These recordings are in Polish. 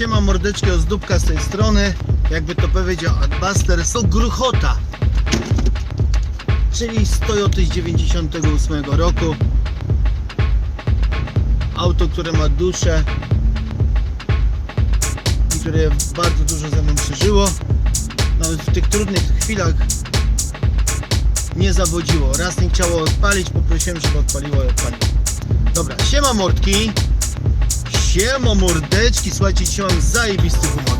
Siema mordeczki z dupka z tej strony. Jakby to powiedział Adbuster, są gruchota. Czyli z Toyoty z 98 roku. Auto, które ma duszę i które bardzo dużo ze mną przeżyło. Nawet w tych trudnych chwilach nie zawodziło. Raz nie chciało odpalić, poprosiłem, żeby odpaliło i odpaliło. Dobra, siema mordki. Siema mordeczki, słuchajcie, dzisiaj mam zajebisty humor.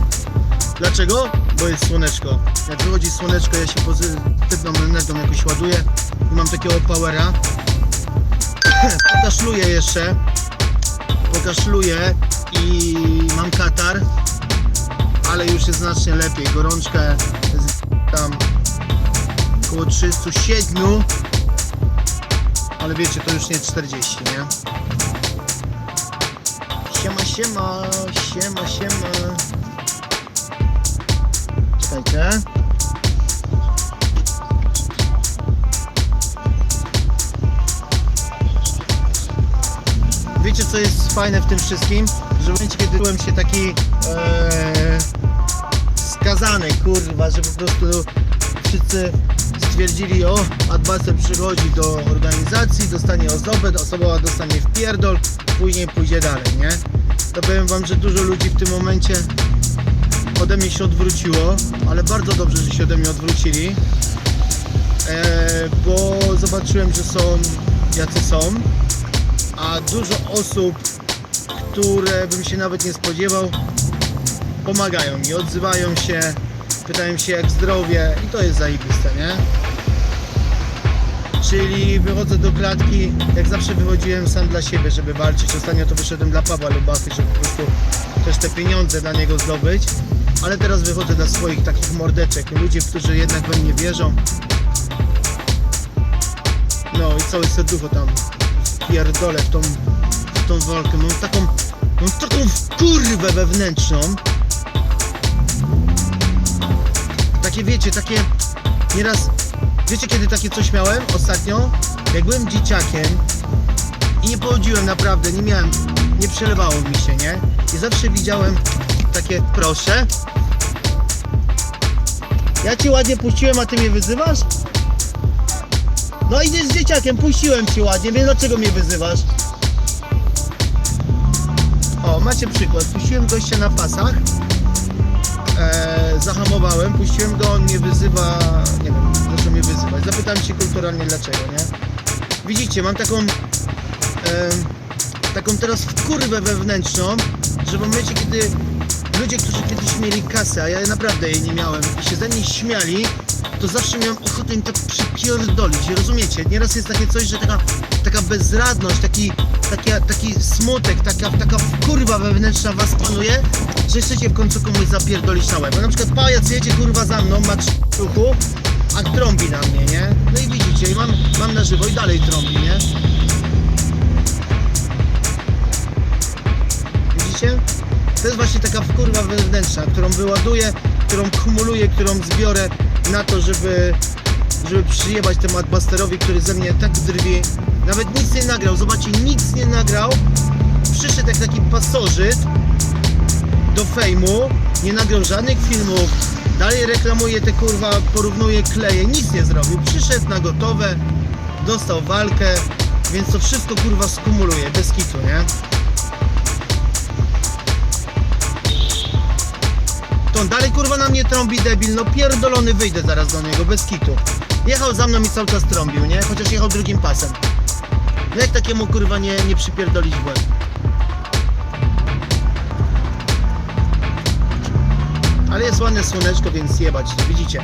Dlaczego? Bo jest słoneczko. Jak wychodzi słoneczko, ja się pozytywną energią jakoś ładuję i mam takiego powera. Pokaszluję jeszcze. Pokaszluję i mam katar, ale już jest znacznie lepiej. Gorączka jest tam około 37, ale wiecie, to już nie 40, nie? Siema, siema, siema. Czekajcie. Wiecie co jest fajne w tym wszystkim? Że w momencie kiedy czułem się taki e, skazany, kurwa, że po prostu wszyscy stwierdzili, o, Adwaser przychodzi do organizacji, dostanie osobę, osoba dostanie w pierdol, później pójdzie dalej, nie? To powiem wam, że dużo ludzi w tym momencie ode mnie się odwróciło, ale bardzo dobrze, że się ode mnie odwrócili, e, bo zobaczyłem, że są jacy są, a dużo osób, które bym się nawet nie spodziewał, pomagają mi, odzywają się, pytają się jak zdrowie i to jest zajebiste, nie? Czyli wychodzę do klatki, jak zawsze wychodziłem sam dla siebie, żeby walczyć. Ostatnio to wyszedłem dla Pawła Lubachy, żeby po prostu też te pieniądze dla niego zdobyć. Ale teraz wychodzę dla swoich takich mordeczek, ludzi, którzy jednak we mnie wierzą. No i całe serducho tam pierdolę w tą, w tą walkę. Mam taką, mam taką kurwę wewnętrzną. Takie wiecie, takie nieraz Wiecie kiedy takie coś miałem ostatnio? Jak byłem dzieciakiem i nie pochodziłem naprawdę, nie miałem, nie przelewało mi się, nie? I zawsze widziałem takie, proszę. Ja ci ładnie puściłem, a ty mnie wyzywasz? No idziesz z dzieciakiem, puściłem ci ładnie, więc dlaczego mnie wyzywasz? O, macie przykład. Puściłem gościa na pasach. E, zahamowałem, puściłem go, on mnie wyzywa, nie wiem, mnie wyzywać. Zapytałem się kulturalnie dlaczego, nie? Widzicie, mam taką, e, taką teraz kurwę wewnętrzną, że w momencie, kiedy ludzie, którzy kiedyś mieli kasę, a ja naprawdę jej nie miałem i się ze mnie śmiali, to zawsze miałem ochotę im tak przypierdolić, rozumiecie? Nieraz jest takie coś, że taka, taka bezradność, taki, taki, taki smutek, taka, taka kurwa wewnętrzna was panuje, że chcecie w końcu komuś zapierdolić na łeb. Na przykład pajac jedzie kurwa za mną, ma ruchu, a trąbi na mnie, nie? No i widzicie, i mam, mam na żywo i dalej trąbi, nie? Widzicie? To jest właśnie taka kurwa wewnętrzna, którą wyładuję, którą kumuluję, którą zbiorę na to, żeby, żeby przyjebać temu Adbusterowi, który ze mnie tak drwi. Nawet nic nie nagrał, zobaczcie, nic nie nagrał. Przyszedł jak taki pasożyt do fejmu, nie nagrał żadnych filmów, dalej reklamuje te kurwa, porównuje kleje, nic nie zrobił. Przyszedł na gotowe, dostał walkę, więc to wszystko kurwa skumuluje, bez kitu, nie? To on dalej kurwa na mnie trąbi debil, no pierdolony wyjdę zaraz do niego, bez kitu. Jechał za mną i cały czas trąbił, nie? Chociaż jechał drugim pasem. No jak takiemu kurwa nie, nie przypierdolić w? Ale jest ładne słoneczko, więc jebać, widzicie.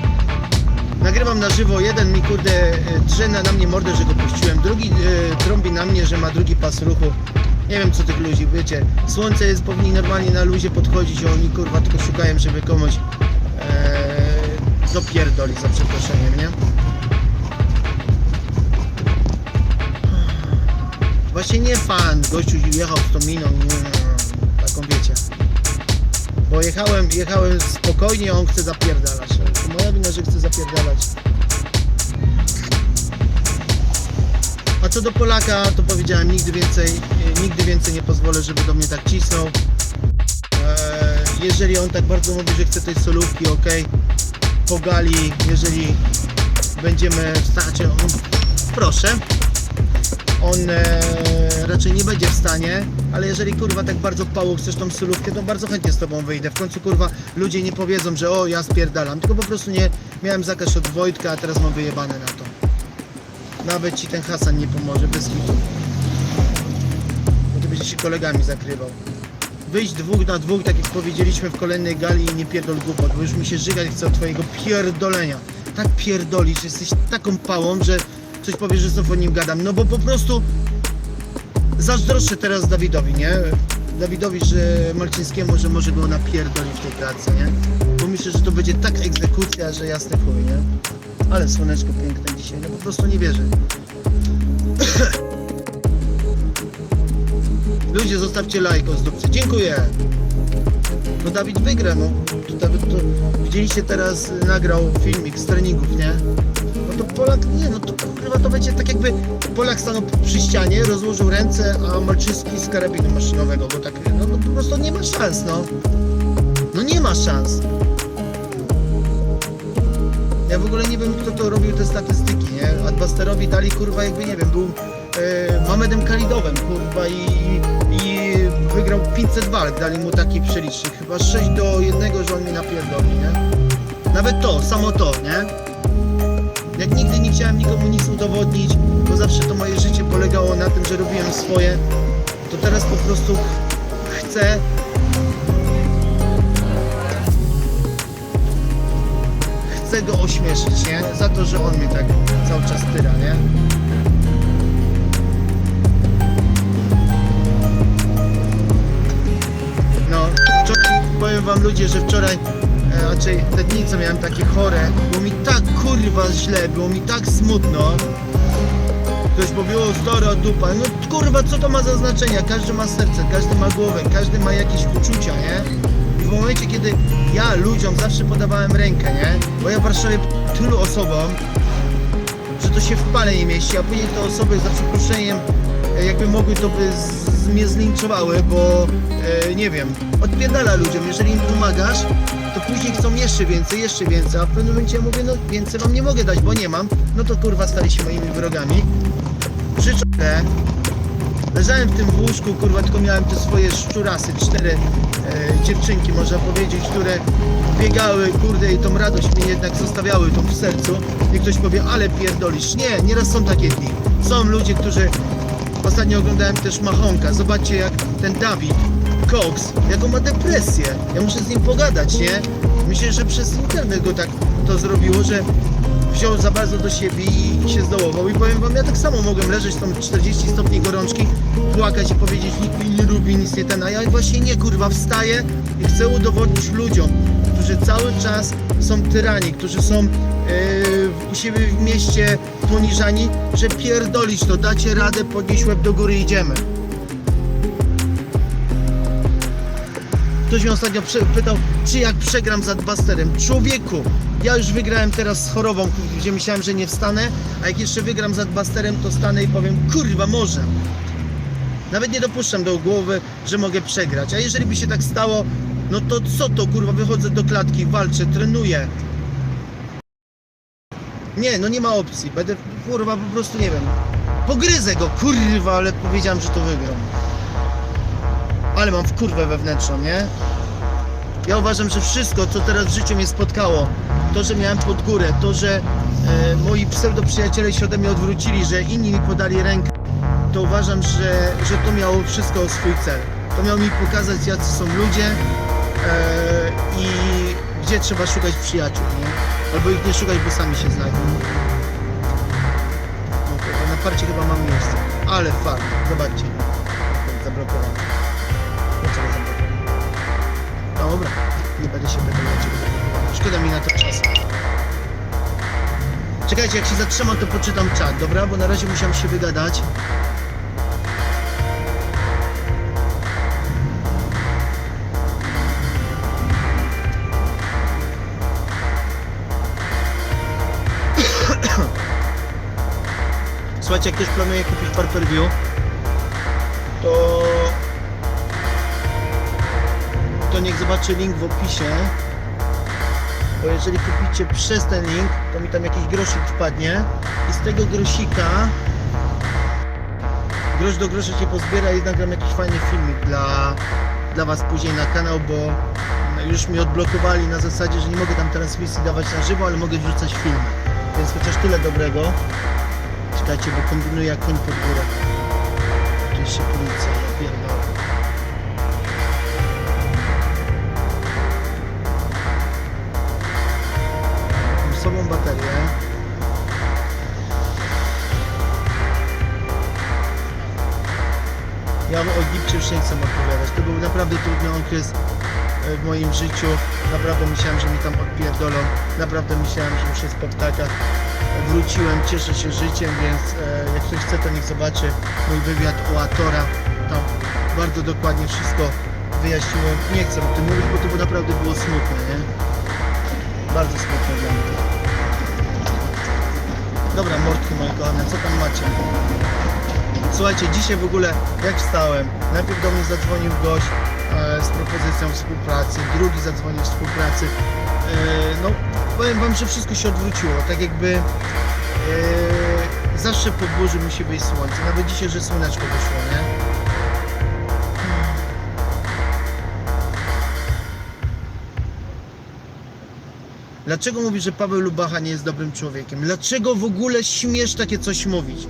Nagrywam na żywo, jeden mi kurde e, drze na mnie mordę, że go puściłem, drugi e, trąbi na mnie, że ma drugi pas ruchu. Nie wiem co tych ludzi, wiecie, słońce jest, powinni normalnie na luzie podchodzić, a oni kurwa tylko szukają, żeby komuś e, za przeproszeniem, nie? Właśnie nie fan, gościu jechał z tą miną, nie, wiecie. Bo jechałem, jechałem spokojnie, on chce zapierdalać. To moja wina, że chce zapierdalać. A co do Polaka, to powiedziałem nigdy więcej, e, nigdy więcej nie pozwolę, żeby do mnie tak cisnął. Eee, jeżeli on tak bardzo mówi, że chce tej solówki, ok, pogali, jeżeli będziemy w stanie, on, proszę, on e, raczej nie będzie w stanie, ale jeżeli kurwa tak bardzo pału chcesz tą solówkę, to bardzo chętnie z tobą wyjdę. W końcu kurwa ludzie nie powiedzą, że o ja spierdalam, tylko po prostu nie miałem zakaz od Wojtka, a teraz mam wyjebane na to. Nawet ci ten Hasan nie pomoże, bez hitu. Bo ty będziesz się kolegami zakrywał. Wyjść dwóch na dwóch, tak jak powiedzieliśmy w kolejnej gali i nie pierdol głupot, bo już mi się żygać chce od twojego pierdolenia. Tak pierdolisz, jesteś taką pałą, że coś powiesz, że znów o nim gadam. No bo po prostu zazdroszczę teraz Dawidowi, nie? Dawidowi, że Marcińskiemu, że może go napierdoli w tej pracy, nie? Bo myślę, że to będzie tak egzekucja, że jasny chuj, nie? Ale słoneczko piękne dzisiaj, no po prostu nie wierzę. Ludzie, zostawcie lajk o zdobcy. Dziękuję. No Dawid wygra, no. To, widzieliście teraz, nagrał filmik z treningów, nie? No to Polak, nie, no to kurwa to będzie tak jakby Polak stanął przy ścianie, rozłożył ręce, a Malczyński z karabinu maszynowego, bo tak, no, no po prostu nie ma szans, no. No nie ma szans. Ja w ogóle nie wiem, kto to robił te statystyki, nie? Adbasterowi dali, kurwa, jakby, nie wiem, był e, Mamedem Kalidowem, kurwa, i wygrał 500 walk, dali mu taki przelicznik, chyba 6 do 1, że on mi napierdoli, nie? Nawet to, samo to, nie? Jak nigdy nie chciałem nikomu nic udowodnić, bo zawsze to moje życie polegało na tym, że robiłem swoje, to teraz po prostu chcę chcę go ośmieszyć, nie? Za to, że on mnie tak cały czas tyra, nie? Powiem wam ludzie, że wczoraj, e, raczej te dni, co miałem takie chore, było mi tak kurwa źle, było mi tak smutno. Ktoś o stara dupa, no kurwa, co to ma za znaczenie? Każdy ma serce, każdy ma głowę, każdy ma jakieś uczucia, nie? I w momencie, kiedy ja ludziom zawsze podawałem rękę, nie? Bo ja w Warszawie tylu osobom, że to się w pale nie mieści, a później te osoby za przeproszeniem e, jakby mogły to by z, mnie zlinczowały, bo e, nie wiem, odpierdala ludziom, jeżeli im pomagasz, to później chcą jeszcze więcej, jeszcze więcej, a w pewnym momencie mówię, no więcej wam nie mogę dać, bo nie mam, no to kurwa stali się moimi wrogami. Życzę Leżałem w tym łóżku, kurwa, tylko miałem te swoje szczurasy, cztery e, dziewczynki, można powiedzieć, które biegały, kurde, i tą radość mi jednak zostawiały tą w sercu. I ktoś powie, ale pierdolisz. Nie, nieraz są takie dni. Są ludzie, którzy... Ostatnio oglądałem też Machonka. Zobaczcie, jak ten Dawid Cox, jaką ma depresję. Ja muszę z nim pogadać, nie? Myślę, że przez internet go tak to zrobiło, że wziął za bardzo do siebie i się zdołował. I powiem wam, ja tak samo mogłem leżeć tam 40 stopni gorączki, płakać i powiedzieć, nikt mi nie lubi, nic nie ten, a ja właśnie nie, kurwa, wstaję i chcę udowodnić ludziom, którzy cały czas są tyrani, którzy są yy, u siebie w mieście poniżani, że pierdolić to, dacie radę, podnieść łeb do góry, idziemy. Ktoś mnie ostatnio pytał, czy jak przegram z Adbusterem. Człowieku, ja już wygrałem teraz z chorobą, gdzie myślałem, że nie wstanę, a jak jeszcze wygram z Adbusterem, to stanę i powiem, kurwa, może. Nawet nie dopuszczam do głowy, że mogę przegrać. A jeżeli by się tak stało, no to co to, kurwa, wychodzę do klatki, walczę, trenuję. Nie, no nie ma opcji. Będę, kurwa, po prostu nie wiem. Pogryzę go, kurwa, ale powiedziałem, że to wygram. Ale mam w kurwę wewnętrzną, nie? Ja uważam, że wszystko, co teraz w życiu mnie spotkało, to, że miałem pod górę, to, że e, moi pseudoprzyjaciele się ode mnie odwrócili, że inni mi podali rękę, to uważam, że, że to miało wszystko swój cel. To miało mi pokazać, jacy są ludzie e, i gdzie trzeba szukać przyjaciół, nie? Albo ich nie szukać, bo sami się znajdą. No, kurwa, na parcie chyba mam miejsce. Ale fakt, zobaczcie. Zablokowane. Dlaczego zablokowane? Dobra, nie będę się zablokowane. Szkoda mi na to czasu. Czekajcie, jak się zatrzymam, to poczytam czat, dobra? Bo na razie musiałem się wygadać. Słuchajcie, jak ktoś planuje kupić par per view, to to to niech zobaczy link w opisie. Bo jeżeli kupicie przez ten link, to mi tam jakiś grosik wpadnie i z tego grosika grosz do grosza się pozbiera i nagram jakiś fajny filmik dla, dla Was później na kanał, bo już mi odblokowali na zasadzie, że nie mogę tam transmisji dawać na żywo, ale mogę wrzucać filmy. Więc chociaż tyle dobrego. Czekajcie, bo kombinuję jak koń pod górę. Tu jeszcze policja, ja pierdolę. Mam sobą baterię. Ja o Egipcie już nie chcę opowiadać. To był naprawdę trudny okres e, w moim życiu. Naprawdę myślałem, że mi tam odpierdolą. Naprawdę myślałem, że po ptakach. Wróciłem, cieszę się życiem, więc e, jak ktoś chce, to niech zobaczy mój wywiad u Atora. Tam bardzo dokładnie wszystko wyjaśniłem. Nie chcę o tym mówić, bo to było naprawdę było smutne, nie? Bardzo smutne dla mnie. Dobra, mordki moje kochane, co tam macie? Słuchajcie, dzisiaj w ogóle jak wstałem, najpierw do mnie zadzwonił gość e, z propozycją współpracy, drugi zadzwonił współpracy. E, no, powiem wam, że wszystko się odwróciło, tak jakby e, zawsze po burzy musi wyjść słońce, nawet dzisiaj, że słoneczko wyszło, nie? Dlaczego mówisz, że Paweł Lubacha nie jest dobrym człowiekiem? Dlaczego w ogóle śmiesz takie coś mówić?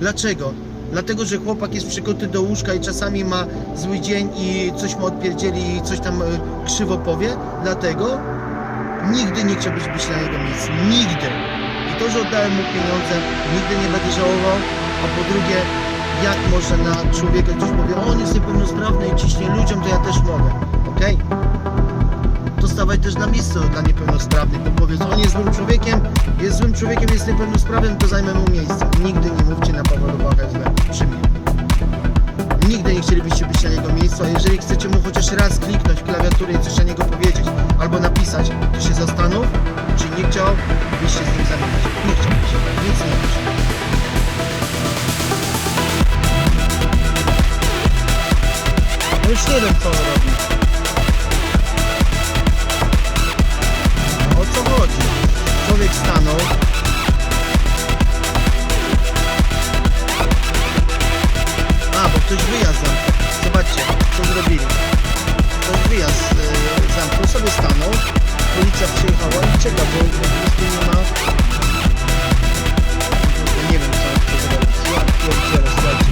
Dlaczego? Dlatego, że chłopak jest przykuty do łóżka i czasami ma zły dzień i coś mu odpierdzieli i coś tam e, krzywo powie? Dlatego? Nigdy nie chciałbyś być na jego miejscu. Nigdy. I to, że oddałem mu pieniądze, nigdy nie będę żałował. A po drugie, jak może na człowieka ktoś powie, on jest niepełnosprawny i ciśnie ludziom, to ja też mogę. Okej? to stawać też na miejsce dla niepełnosprawnych, bo powiedz, on jest złym człowiekiem, jest złym człowiekiem, jest niepełnosprawnym, to zajmę mu miejsce. Nigdy nie mówcie na Pawła Lubachę źle przy. Nigdy nie chcielibyście być na jego miejscu, a jeżeli chcecie mu chociaż raz kliknąć w klawiaturę i coś na niego powiedzieć, albo napisać, to się zastanów, czy nie chciał, się z nim zamienić. Nie chciałbyś, nic nie wiesz. No już nie wiem, co robi. O co chodzi? Człowiek stanął. Bo ktoś wyjazd zamknął. Zobaczcie, co zrobili. Ktoś wyjazd yy, zamknął, sobie stanął. Policja przyjechała i czeka, bo po prostu nie ma... Nie wiem, co on zrobić. Ja pierdzielę, słuchajcie.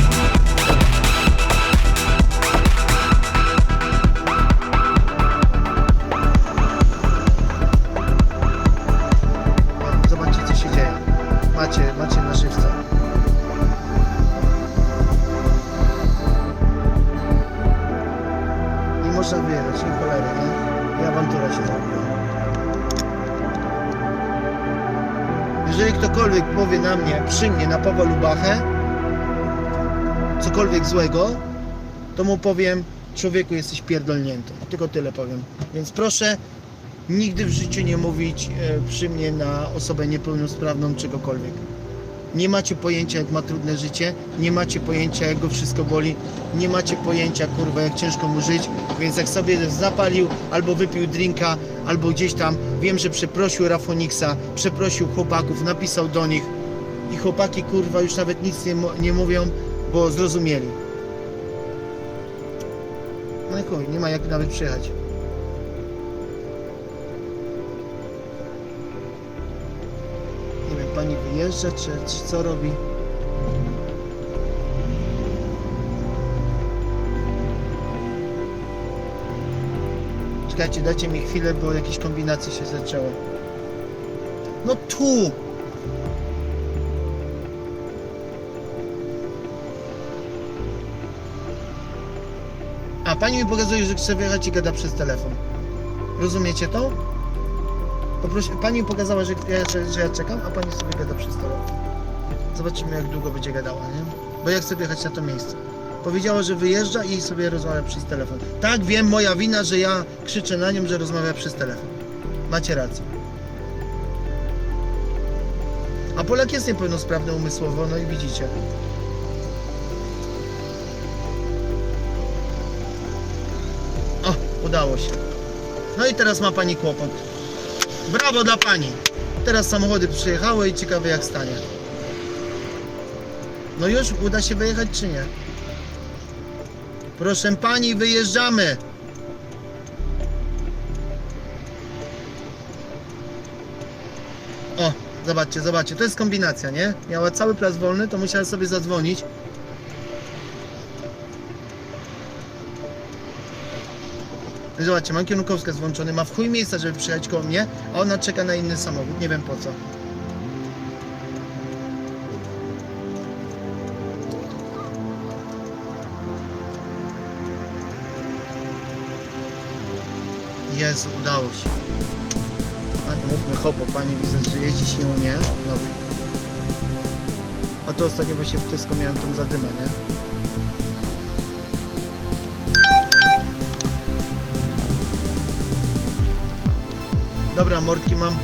Na mnie, przy mnie, na Pawła Lubachę, cokolwiek złego, to mu powiem, człowieku jesteś pierdolnięty. Tylko tyle powiem. Więc proszę, nigdy w życiu nie mówić e, przy mnie na osobę niepełnosprawną czegokolwiek. Nie macie pojęcia, jak ma trudne życie, nie macie pojęcia, jak go wszystko boli, nie macie pojęcia, kurwa, jak ciężko mu żyć, więc jak sobie zapalił, albo wypił drinka, albo gdzieś tam, wiem, że przeprosił Rafoniksa, przeprosił chłopaków, napisał do nich i chłopaki, kurwa, już nawet nic nie, nie mówią, bo zrozumieli. No i chuj, nie ma jak nawet przyjechać. Nie wiem, pani wyjeżdża, czy, czy co robi? Czekajcie, dajcie mi chwilę, bo jakieś kombinacje się zaczęły. No tu! Pani mi pokazuje, że chce wyjechać i gada przez telefon. Rozumiecie to? Pani mi pokazała, że ja, że, że ja czekam, a pani sobie gada przez telefon. Zobaczymy, jak długo będzie gadała, nie? Bo ja chcę wjechać na to miejsce. Powiedziała, że wyjeżdża i sobie rozmawia przez telefon. Tak, wiem, moja wina, że ja krzyczę na nią, że rozmawia przez telefon. Macie rację. A Polak jest niepełnosprawny umysłowo, no i widzicie. Udało się. No i teraz ma pani kłopot. Brawo dla pani. Teraz samochody przyjechały i ciekawe jak stanie. No już uda się wyjechać czy nie? Proszę pani, wyjeżdżamy. O, zobaczcie, zobaczcie, to jest kombinacja, nie? Miała cały plac wolny, to musiała sobie zadzwonić. No Zobaczcie, mam kierunkowskaz włączony, ma w chuj miejsca, żeby przyjechać koło mnie, a ona czeka na inny samochód, nie wiem po co. Jest, udało się. Pani, mówmy hopo, pani widzę, że jeździ się umie. Dobra. A to ostatnio właśnie w Tesco miałem tą zadymę, nie? Dobra, mordki mam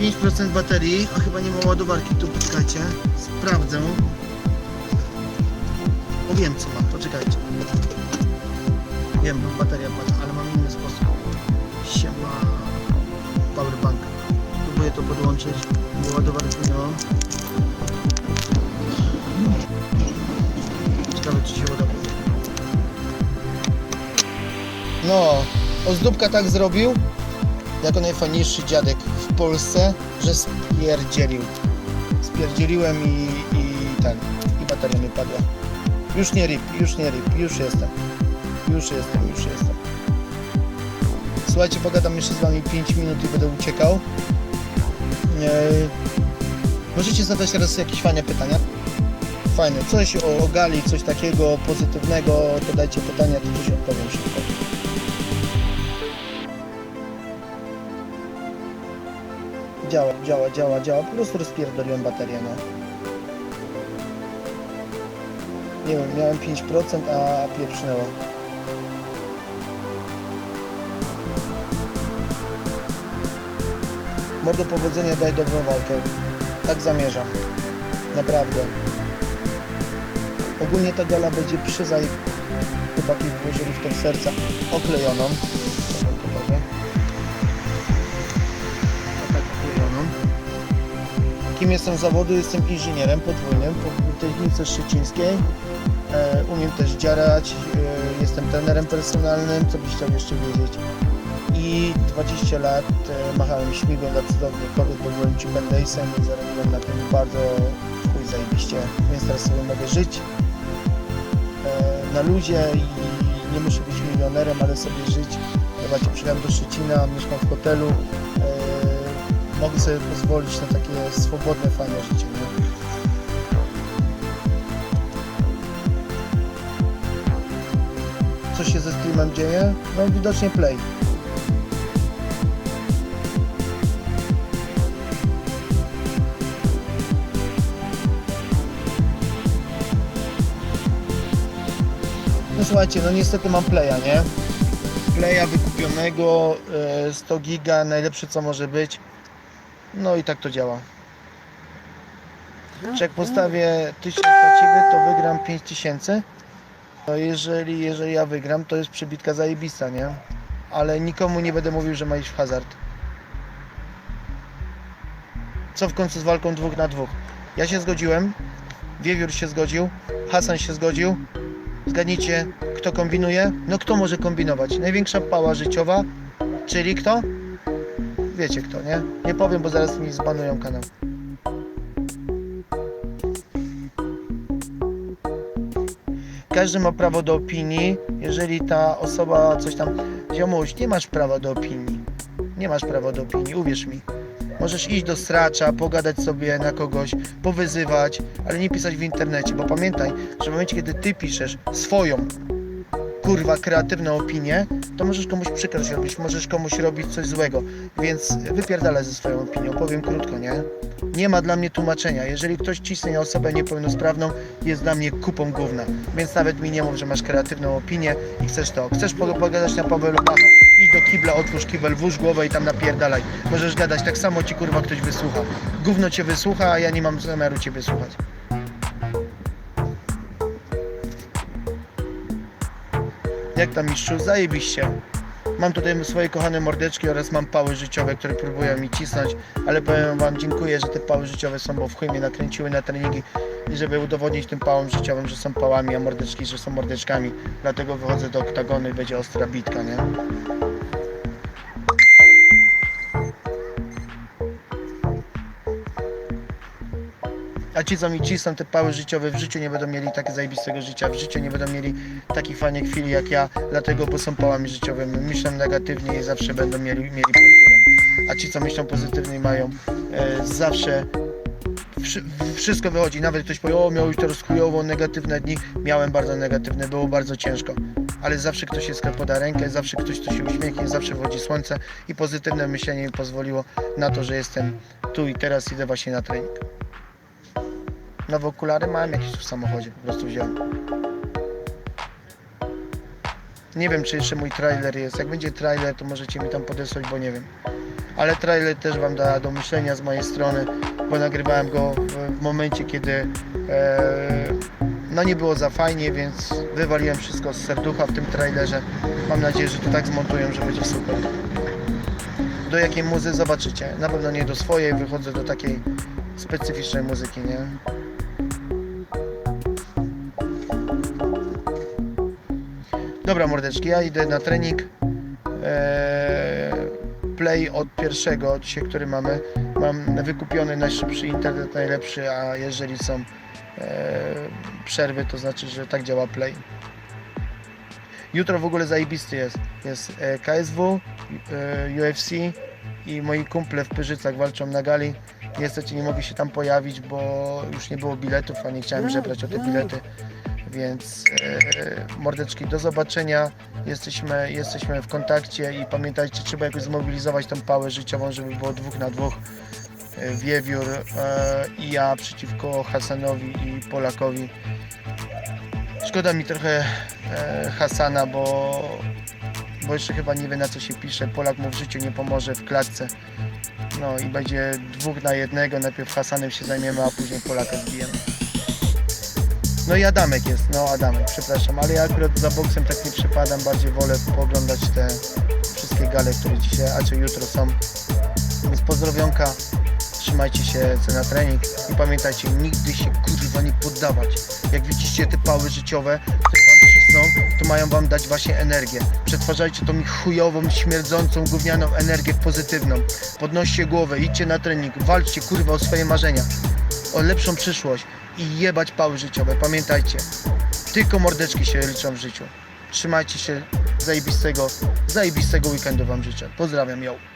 5% baterii, a chyba nie ma ładowarki tu, poczekajcie. Sprawdzę. O wiem co mam, poczekajcie. Wiem, bateria pada, ale mam inny sposób. Siema powerbank. Próbuję to podłączyć, bo ładowarki nie mam. Ciekawe czy się uda. No, Ozdóbka tak zrobił, jako najfajniejszy dziadek w Polsce, że spierdzielił. Spierdzieliłem i, i ten, i bateria mi padła. Już nie rip, już nie rip, już jestem. Już jestem, już jestem. Słuchajcie, pogadam jeszcze z wami 5 minut i będę uciekał. Eee, możecie zadać teraz jakieś fajne pytania. Fajne, coś o, o gali, coś takiego pozytywnego, to dajcie pytania, to coś odpowiem szybko. Działa, działa, działa, działa. Po prostu rozpierdoliłem baterię, no. Nie wiem, miałem 5%, a pieprznęło. Mordo powodzenia, daj dobrą walkę. Tak zamierzam. Naprawdę. Ogólnie ta gala będzie przyzaj chłopaki włożyli w to serca oklejoną. Kim jestem z zawodu? Jestem inżynierem podwójnym po technice szczecińskiej. E, umiem też dziarać, e, jestem trenerem personalnym, co byś chciał jeszcze wiedzieć. I 20 lat e, machałem śmigłem dla cudownych kobiet, bo byłem chip and Daysem i zarobiłem na tym bardzo chuj zajebiście, więc teraz sobie mogę żyć na luzie i nie muszę być milionerem, ale sobie żyć. Zobaczcie, przyjechałem do Szczecina, mieszkam w hotelu, e, mogę sobie pozwolić na takie swobodne, fajne życie. Nie? Co się ze streamem dzieje? No widocznie play. No słuchajcie, no niestety mam playa, nie? Playa wykupionego, e, 100 giga, najlepsze co może być. No i tak to działa. Czy jak postawię 1000 na ciebie, to wygram 5000? No jeżeli, jeżeli ja wygram, to jest przebitka zajebista, nie? Ale nikomu nie będę mówił, że ma iść w hazard. Co w końcu z walką dwóch na dwóch? Ja się zgodziłem, Wiewiór się zgodził, Hasan się zgodził. Zgadnijcie, kto kombinuje? No kto może kombinować? Największa pała życiowa, czyli kto? Wiecie kto, nie? Nie powiem, bo zaraz mi zbanują kanał. Każdy ma prawo do opinii, jeżeli ta osoba coś tam... Ziomuś, nie masz prawa do opinii. Nie masz prawa do opinii, uwierz mi. Możesz iść do stracza, pogadać sobie na kogoś, powyzywać, ale nie pisać w internecie, bo pamiętaj, że w momencie, kiedy ty piszesz swoją kurwa kreatywną opinię, to możesz komuś przykrość robić, możesz komuś robić coś złego, więc wypierdalaj ze swoją opinią, powiem krótko, nie? Nie ma dla mnie tłumaczenia, jeżeli ktoś cisnie na osobę niepełnosprawną, jest dla mnie kupą gówna, więc nawet mi nie mów, że masz kreatywną opinię i chcesz to. Chcesz po- pogadać na Pawelu Bacha, idź do kibla, otwórz kibel, włóż głowę i tam napierdalaj. Możesz gadać, tak samo ci kurwa ktoś wysłucha. Gówno cię wysłucha, a ja nie mam zamiaru cię wysłuchać. Jak tam mistrzu? Zajebiście. Mam tutaj swoje kochane mordeczki oraz mam pały życiowe, które próbują mi cisnąć, ale powiem wam dziękuję, że te pały życiowe są, bo w chuj nakręciły na treningi i żeby udowodnić tym pałom życiowym, że są pałami, a mordeczki, że są mordeczkami. Dlatego wychodzę do oktagonu i będzie ostra bitka, nie? A ci, co mi cisną te pały życiowe, w życiu nie będą mieli tak zajebistego życia, w życiu nie będą mieli takich fajnych chwili jak ja, dlatego, bo są pałami życiowymi. Myślą negatywnie i zawsze będą mieli, mieli. A ci, co myślą pozytywnie, mają e, zawsze wszy, wszystko wychodzi. Nawet ktoś powie, o miał już teraz chujowo, negatywne dni. Miałem bardzo negatywne, było bardzo ciężko. Ale zawsze ktoś jest poda rękę, zawsze ktoś tu się uśmiechnie, zawsze wchodzi słońce i pozytywne myślenie mi pozwoliło na to, że jestem tu i teraz idę właśnie na trening. Nowe okulary mam jakieś w samochodzie, po prostu wziąłem. Nie wiem, czy jeszcze mój trailer jest. Jak będzie trailer, to możecie mi tam podesłać, bo nie wiem. Ale trailer też Wam da do myślenia z mojej strony, bo nagrywałem go w, momencie, kiedy e, no nie było za fajnie, więc wywaliłem wszystko z serducha w tym trailerze. Mam nadzieję, że to tak zmontują, że będzie super. Do jakiej muzy zobaczycie. Na pewno nie do swojej, wychodzę do takiej specyficznej muzyki, nie? Dobra mordeczki, ja idę na trening. Eee, play od pierwszego dzisiaj, który mamy. Mam wykupiony najszybszy internet, najlepszy, a jeżeli są eee, przerwy, to znaczy, że tak działa play. Jutro w ogóle zajebisty jest. Jest e, KSW, e, UFC i moi kumple w Pyrzycach walczą na gali. Niestety nie mogę się tam pojawić, bo już nie było biletów, a nie chciałem żebrać o te bilety. Więc e, mordeczki, do zobaczenia. Jesteśmy, jesteśmy w kontakcie i pamiętajcie, trzeba jakoś zmobilizować tą pałę życiową, żeby było dwóch na dwóch. E, Wiewiór e, i ja przeciwko Hasanowi i Polakowi. Szkoda mi trochę e, Hasana, bo, bo jeszcze chyba nie wie na co się pisze. Polak mu w życiu nie pomoże w klatce. No i będzie dwóch na jednego. Najpierw Hasanem się zajmiemy, a później Polaka zbijemy. No i Adamek jest, no Adamek, przepraszam, ale ja akurat za boksem tak nie przypadam, bardziej wolę pooglądać te wszystkie gale, które dzisiaj, a czy jutro są. Więc pozdrowionka, trzymajcie się co na trening i pamiętajcie, nigdy się kurwa nie poddawać. Jak widzicie te pały życiowe, które wam cisną, to mają wam dać właśnie energię. Przetwarzajcie tą chujową, śmierdzącą, gównianą energię w pozytywną. Podnoście głowę, idźcie na trening, walczcie kurwa o swoje marzenia, o lepszą przyszłość i jebać pały życiowe. Pamiętajcie, tylko mordeczki się liczą w życiu. Trzymajcie się zajebistego, zajebistego weekendu wam życzę. Pozdrawiam, ją.